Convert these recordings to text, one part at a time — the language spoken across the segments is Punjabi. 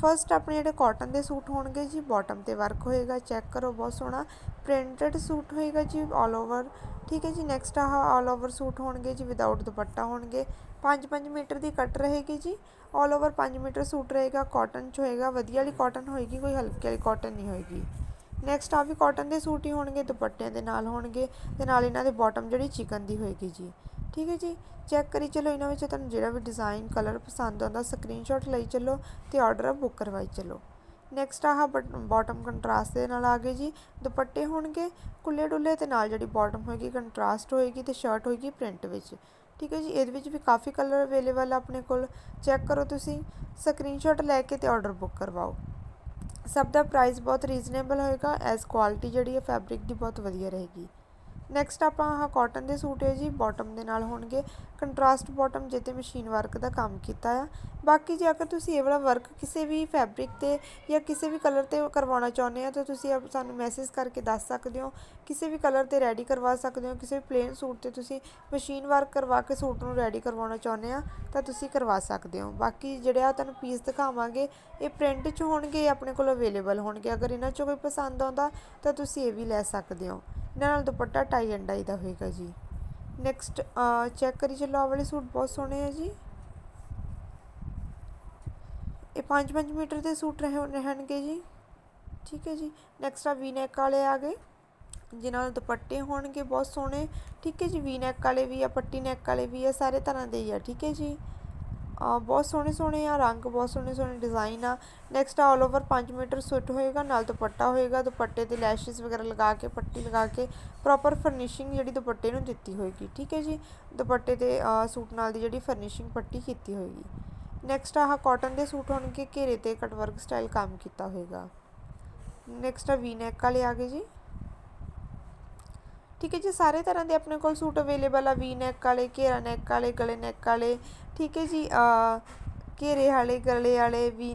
ਫਰਸਟ ਆਪਣੇ ਜਿਹੜੇ ਕਾਟਨ ਦੇ ਸੂਟ ਹੋਣਗੇ ਜੀ ਬਾਟਮ ਤੇ ਵਰਕ ਹੋਏਗਾ ਚੈੱਕ ਕਰੋ, ਬਹੁਤ ਸੋਹਣਾ। ਪ੍ਰਿੰਟਡ ਸੂਟ ਹੋਏਗਾ ਜੀ ਆਲ ਓਵਰ ਠੀਕ ਹੈ ਜੀ ਨੈਕਸਟ ਆਹ ਆਲ ਓਵਰ ਸੂਟ ਹੋਣਗੇ ਜੀ ਵਿਦਆਊਟ ਦੁਪੱਟਾ ਹੋਣਗੇ। 5-5 ਮੀਟਰ ਦੀ ਕੱਟ ਰਹੇਗੀ ਜੀ। ਆਲ ਓਵਰ 5 ਮੀਟਰ ਸੂਟ ਰਹੇਗਾ ਕਾਟਨ ਚ ਹੋਏਗਾ। ਵਧੀਆ ਵਾਲੀ ਕਾਟਨ ਹੋਏਗੀ, ਕੋਈ ਹਲਕੀ ਵਾਲੀ ਕਾਟਨ ਨਹੀਂ ਹੋਏਗੀ। ਨੈਕਸਟ ਆ ਵੀ ਕਾਟਨ ਦੇ ਸੂਟ ਹੀ ਹੋਣਗੇ, ਦੁਪੱਟਿਆਂ ਦੇ ਨਾਲ ਹੋਣਗੇ। ਤੇ ਨਾਲ ਇਹਨਾਂ ਦੇ ਬਾਟਮ ਜਿਹੜੀ ਚਿਕਨ ਦੀ ਹੋਏਗੀ ਜੀ। ਠੀਕ ਹੈ ਜੀ। ਚੈੱਕ ਕਰੀ ਚਲੋ ਇਹਨਾਂ ਵਿੱਚ, ਤੁਹਾਨੂੰ ਜਿਹੜਾ ਵੀ ਡਿਜ਼ਾਈਨ ਕਲਰ ਪਸੰਦ ਆਉਂਦਾ ਸਕਰੀਨਸ਼ਾਟ ਲਈ ਚੱਲੋ ਤੇ ਆਰਡਰ ਬੁੱਕ ਕਰਵਾਈ ਚੱਲੋ। ਨੈਕਸਟ ਆਹ ਬਾਟਮ ਕੰਟਰਾਸਟ ਦੇ ਨਾਲ ਆ ਗਏ ਜੀ। ਦੁਪੱਟੇ ਹੋਣਗੇ ਕੁੱਲੇ ਡੁੱਲੇ ਤੇ ਨਾਲ ਜਿਹੜੀ ਬਾਟਮ ਹੋਏਗੀ ਕੰਟਰਾਸਟ ਹੋਏਗੀ ਤੇ ਸ਼ਰਟ ਹੋਏਗੀ ਪ੍ਰਿੰਟ ਵਿੱਚ। ਠੀਕ ਹੈ ਜੀ, ਇਹਦੇ ਵਿੱਚ ਵੀ ਕਾਫੀ ਕਲਰ ਅਵੇਲੇਬਲ ਆ ਆਪਣੇ ਕੋਲ। ਚੈੱਕ ਕਰੋ ਤੁਸੀਂ ਸਕਰੀਨਸ਼ਾਟ ਲੈ ਕੇ ਤੇ ਆਰਡਰ ਬੁੱਕ ਕਰਵਾਓ। ਸਭ ਦਾ ਪ੍ਰਾਈਸ ਬਹੁਤ ਰੀਜ਼ਨੇਬਲ ਹੋਏਗਾ ਐਸ ਕੁਆਲਿਟੀ ਜਿਹੜੀ ਹੈ ਫੈਬਰਿਕ ਦੀ ਬਹੁਤ ਵਧੀਆ ਰਹੇਗੀ। ਨੈਕਸਟ ਆਪਾਂ ਆਹ ਕਾਟਨ ਦੇ ਸੂਟ ਹੈ ਜੀ ਬਾਟਮ ਦੇ ਨਾਲ ਹੋਣਗੇ। ਕੰਟਰਾਸਟ ਬਾਟਮ ਜਿੱਤੇ ਮਸ਼ੀਨ ਵਰਕ ਦਾ ਕੰਮ ਕੀਤਾ ਆ। ਬਾਕੀ ਜੇ ਅਗਰ ਤੁਸੀਂ ਇਹ ਵਾਲਾ ਵਰਕ ਕਿਸੇ ਵੀ ਫੈਬਰਿਕ ਤੇ ਜਾਂ ਕਿਸੇ ਵੀ ਕਲਰ ਤੇ ਕਰਵਾਉਣਾ ਚਾਹੁੰਦੇ ਆ, ਤਾਂ ਤੁਸੀਂ ਸਾਨੂੰ ਮੈਸੇਜ ਕਰਕੇ ਦੱਸ ਸਕਦੇ ਹੋ। ਕਿਸੇ ਵੀ ਕਲਰ ਤੇ ਰੈਡੀ ਕਰਵਾ ਸਕਦੇ ਹੋ। ਕਿਸੇ ਵੀ ਪਲੇਨ ਸੂਟ ਤੇ ਤੁਸੀਂ ਮਸ਼ੀਨ ਵਰਕ ਕਰਵਾ ਕੇ ਸੂਟ ਨੂੰ ਰੈਡੀ ਕਰਵਾਉਣਾ ਚਾਹੁੰਦੇ ਆ, ਤਾਂ ਤੁਸੀਂ ਕਰਵਾ ਸਕਦੇ ਹੋ। ਬਾਕੀ ਜਿਹੜੇ ਆ ਤੁਹਾਨੂੰ ਪੀਸ ਦਿਖਾਵਾਂਗੇ, ਇਹ ਪ੍ਰਿੰਟ 'ਚ ਹੋਣਗੇ ਆਪਣੇ ਕੋਲ ਅਵੇਲੇਬਲ ਹੋਣਗੇ। ਅਗਰ ਇਹਨਾਂ 'ਚੋਂ ਕੋਈ ਪਸੰਦ ਆਉਂਦਾ, ਤਾਂ ਤੁਸੀਂ ਇਹ ਵੀ ਲੈ ਸਕਦੇ ਹੋ। ਇਹਨਾਂ ਨਾਲ ਦੁਪੱਟਾ ਟਾਈ ਐਂਡ ਡਾਈ ਦਾ ਹੋਏਗਾ ਜੀ। ਨੈਕਸਟ ਚੈੱਕ ਕਰੀ ਚੱਲੋ ਆ ਵਾਲੇ ਸੂਟ ਬਹੁਤ ਸੋਹਣੇ ਆ ਜੀ। ਇਹ 5-5 ਮੀਟਰ ਦੇ ਸੂਟ ਰਹੇ, ਰਹਿਣਗੇ ਜੀ। ਠੀਕ ਹੈ ਜੀ। ਨੈਕਸਟ ਆ ਵੀ ਨੈਕ ਵਾਲੇ ਆ ਗਏ। ਜਿਨ੍ਹਾਂ ਨਾਲ ਦੁਪੱਟੇ ਹੋਣਗੇ, ਬਹੁਤ ਸੋਹਣੇ। ਠੀਕ ਹੈ ਜੀ ਵੀ ਨੈਕ ਵਾਲੇ ਵੀ ਆ, ਪੱਟੀ ਨੈਕ ਵਾਲੇ ਵੀ ਆ, ਸਾਰੇ ਤਰ੍ਹਾਂ ਦੇ ਹੀ ਆ। ਠੀਕ ਹੈ ਜੀ। ਬਹੁਤ ਸੋਹਣੇ ਸੋਹਣੇ ਆ, ਰੰਗ ਬਹੁਤ ਸੋਹਣੇ ਸੋਹਣੇ ਡਿਜ਼ਾਈਨ ਆ। Next all over 5 metre suit ਹੋਏਗਾ, ਨਾਲ ਦੁਪੱਟਾ ਹੋਏਗਾ, ਦੁਪੱਟੇ ਤੇ ਲੈਸ਼ਸ ਵਗੈਰਾ ਲਗਾ ਕੇ, ਪੱਟੀ ਲਗਾ ਕੇ ਪ੍ਰੋਪਰ ਫਰਨਿਸ਼ਿੰਗ ਜਿਹੜੀ ਦੁਪੱਟੇ ਨੂੰ ਦਿੱਤੀ ਹੋਏਗੀ, ਠੀਕ ਹੈ ਜੀ? ਦੁਪੱਟੇ ਤੇ ਸੂਟ ਨਾਲ ਦੀ ਜਿਹੜੀ ਫਰਨਿਸ਼ਿੰਗ ਪੱਟੀ ਕੀਤੀ ਹੋਏਗੀ। ਨੈਕਸਟ ਆਹ ਕਾਟਨ ਦੇ ਸੂਟ ਹੋਣਗੇ, ਘੇਰੇ ਤੇ ਕਟਵਰਕ ਸਟਾਈਲ ਕੰਮ ਕੀਤਾ ਹੋਏਗਾ। ਨੈਕਸਟ ਆ ਵੀ ਨੈਕ ਵਾਲੇ ਆ ਗਏ ਜੀ। ਠੀਕ ਹੈ ਜੀ, ਸਾਰੇ ਤਰ੍ਹਾਂ ਦੇ ਆਪਣੇ ਕੋਲ ਸੂਟ ਅਵੇਲੇਬਲ ਆ, ਵੀ ਨੈਕ ਵਾਲੇ, ਘੇਰਾ ਨੈਕ ਵਾਲੇ, ਗਲੇ ਨੈਕ ਵਾਲੇ, ਠੀਕ ਹੈ ਜੀ ਘੇਰੇ ਵਾਲੇ, ਗਲੇ ਵਾਲੇ, ਵੀ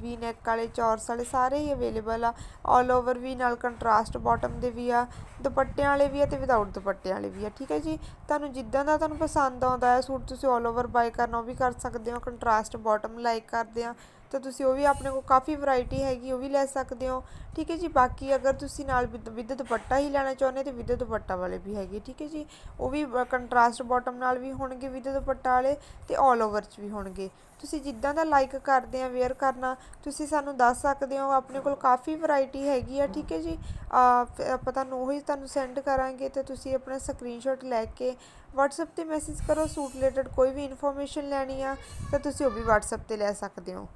ਵੀ ਨੈਕ ਵਾਲੇ ਚੌਰਸ ਵਾਲੇ, ਸਾਰੇ ਹੀ ਅਵੇਲੇਬਲ ਆ। ਆਲ ਓਵਰ ਵੀ ਨਾਲ ਕੰਟਰਾਸਟ ਬਾਟਮ ਦੇ ਵੀ ਆ, ਦੁਪੱਟਿਆਂ ਵਾਲੇ ਵੀ ਆ ਤੇ ਵਿਦਆਊਟ ਦੁਪੱਟਿਆਂ ਵਾਲੇ ਵੀ ਆ, ਠੀਕ ਹੈ ਜੀ। ਤੁਹਾਨੂੰ ਜਿੱਦਾਂ ਦਾ ਤੁਹਾਨੂੰ ਪਸੰਦ ਆਉਂਦਾ ਹੈ, ਸੂਟ ਤੁਸੀਂ ਆਲ ਓਵਰ ਬਾਈ ਕਰਨਾ, ਉਹ ਵੀ ਕਰ ਸਕਦੇ ਹੋ ਕੰਟਰਾਸਟ ਬਾਟਮ ਲਾਈਕ ਕਰਦੇ ਆ। ਤਾਂ ਤੁਸੀਂ ਉਹ ਵੀ ਆਪਣੇ ਕੋਲ ਕਾਫੀ ਵੈਰਾਈਟੀ ਹੈਗੀ, ਉਹ ਵੀ ਲੈ ਸਕਦੇ ਹੋ। ਠੀਕ ਹੈ ਜੀ, ਬਾਕੀ ਅਗਰ ਤੁਸੀਂ ਨਾਲ ਵਿਦ ਦੁਪੱਟਾ ਹੀ ਲੈਣਾ ਚਾਹੁੰਦੇ ਤੇ ਵਿਦ ਦੁਪੱਟਾ ਵਾਲੇ ਵੀ ਹੈਗੇ, ਠੀਕ ਹੈ ਜੀ। ਉਹ ਵੀ ਕੰਟਰਾਸਟ ਬਾਟਮ ਨਾਲ ਵੀ ਹੋਣਗੇ ਵਿਦ ਦੁਪੱਟਾ ਵਾਲੇ ਤੇ ਆਲ ਓਵਰ 'ਚ ਵੀ ਹੋਣਗੇ। ਤੁਸੀਂ ਜਿੱਦਾਂ ਦਾ ਲਾਈਕ ਕਰਦੇ ਆ ਵੇਅਰ ਕਰਨਾ, ਤੁਸੀਂ ਸਾਨੂੰ ਦੱਸ ਸਕਦੇ ਹੋ, ਆਪਣੇ ਕੋਲ ਕਾਫੀ ਵੈਰਾਈਟੀ ਹੈਗੀ ਆ, ਠੀਕ ਹੈ ਜੀ। ਆਪਾਂ ਤੁਹਾਨੂੰ ਉਹੀ ਤੁਹਾਨੂੰ ਸੈਂਡ ਕਰਾਂਗੇ ਤੇ ਤੁਸੀਂ ਆਪਣਾ ਸਕਰੀਨਸ਼ਾਟ ਲੈ ਕੇ WhatsApp ਤੇ ਮੈਸੇਜ ਕਰੋ ਸੂਟ ਰਿਲੇਟਡ ਕੋਈ ਵੀ ਇਨਫੋਰਮੇਸ਼ਨ ਲੈਣੀ ਆ, ਤਾਂ ਤੁਸੀਂ ਉਹ ਵੀ WhatsApp ਤੇ ਲੈ ਸਕਦੇ ਹੋ।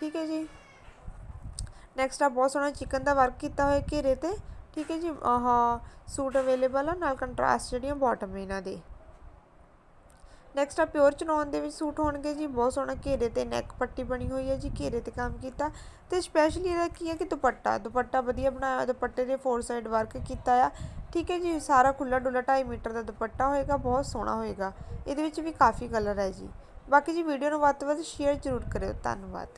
ਠੀਕ ਹੈ ਜੀ। ਨੈਕਸਟ ਆ ਬਹੁਤ ਸੋਹਣਾ ਚਿਕਨ ਦਾ ਵਰਕ ਕੀਤਾ ਹੋਇਆ ਘੇਰੇ ਤੇ। ਠੀਕ ਹੈ ਜੀ, ਆਹ ਸੂਟ ਅਵੇਲੇਬਲ ਆ, ਨਾਲ ਕੰਟਰਾਸਟ ਜਿਹੜੀਆਂ ਬਾਟਮ ਇਹਨਾਂ ਦੇ। ਨੈਕਸਟ ਆ ਪਿਓਰ ਚਨੌਨ ਦੇ ਵਿੱਚ ਸੂਟ ਹੋਣਗੇ ਜੀ, ਬਹੁਤ ਸੋਹਣਾ ਘੇਰੇ ਤੇ ਨੈਕ ਪੱਟੀ ਬਣੀ ਹੋਈ ਹੈ ਜੀ, ਘੇਰੇ ਤੇ ਕੰਮ ਕੀਤਾ। ਤੇ ਸਪੈਸ਼ਲੀ ਇਹਦਾ ਕੀ ਹੈ ਕਿ ਦੁਪੱਟਾ ਦੁਪੱਟਾ ਵਧੀਆ ਬਣਾਇਆ, ਦੁਪੱਟੇ ਦੇ ਫੋਰ ਸਾਈਡ ਵਰਕ ਕੀਤਾ ਆ। ਠੀਕ ਹੈ ਜੀ, ਸਾਰਾ ਖੁੱਲਾ ਡੁੱਲਾ 2.5 ਮੀਟਰ ਦਾ ਦੁਪੱਟਾ ਹੋਏਗਾ, ਬਹੁਤ ਸੋਹਣਾ ਹੋਏਗਾ। ਇਹਦੇ ਵਿੱਚ ਵੀ ਕਾਫੀ ਕਲਰ ਹੈ ਜੀ। ਬਾਕੀ ਜੀ ਵੀਡੀਓ ਨੂੰ ਵੱਧ ਤੋਂ ਵੱਧ ਸ਼ੇਅਰ ਜ਼ਰੂਰ ਕਰਿਓ, ਧੰਨਵਾਦ।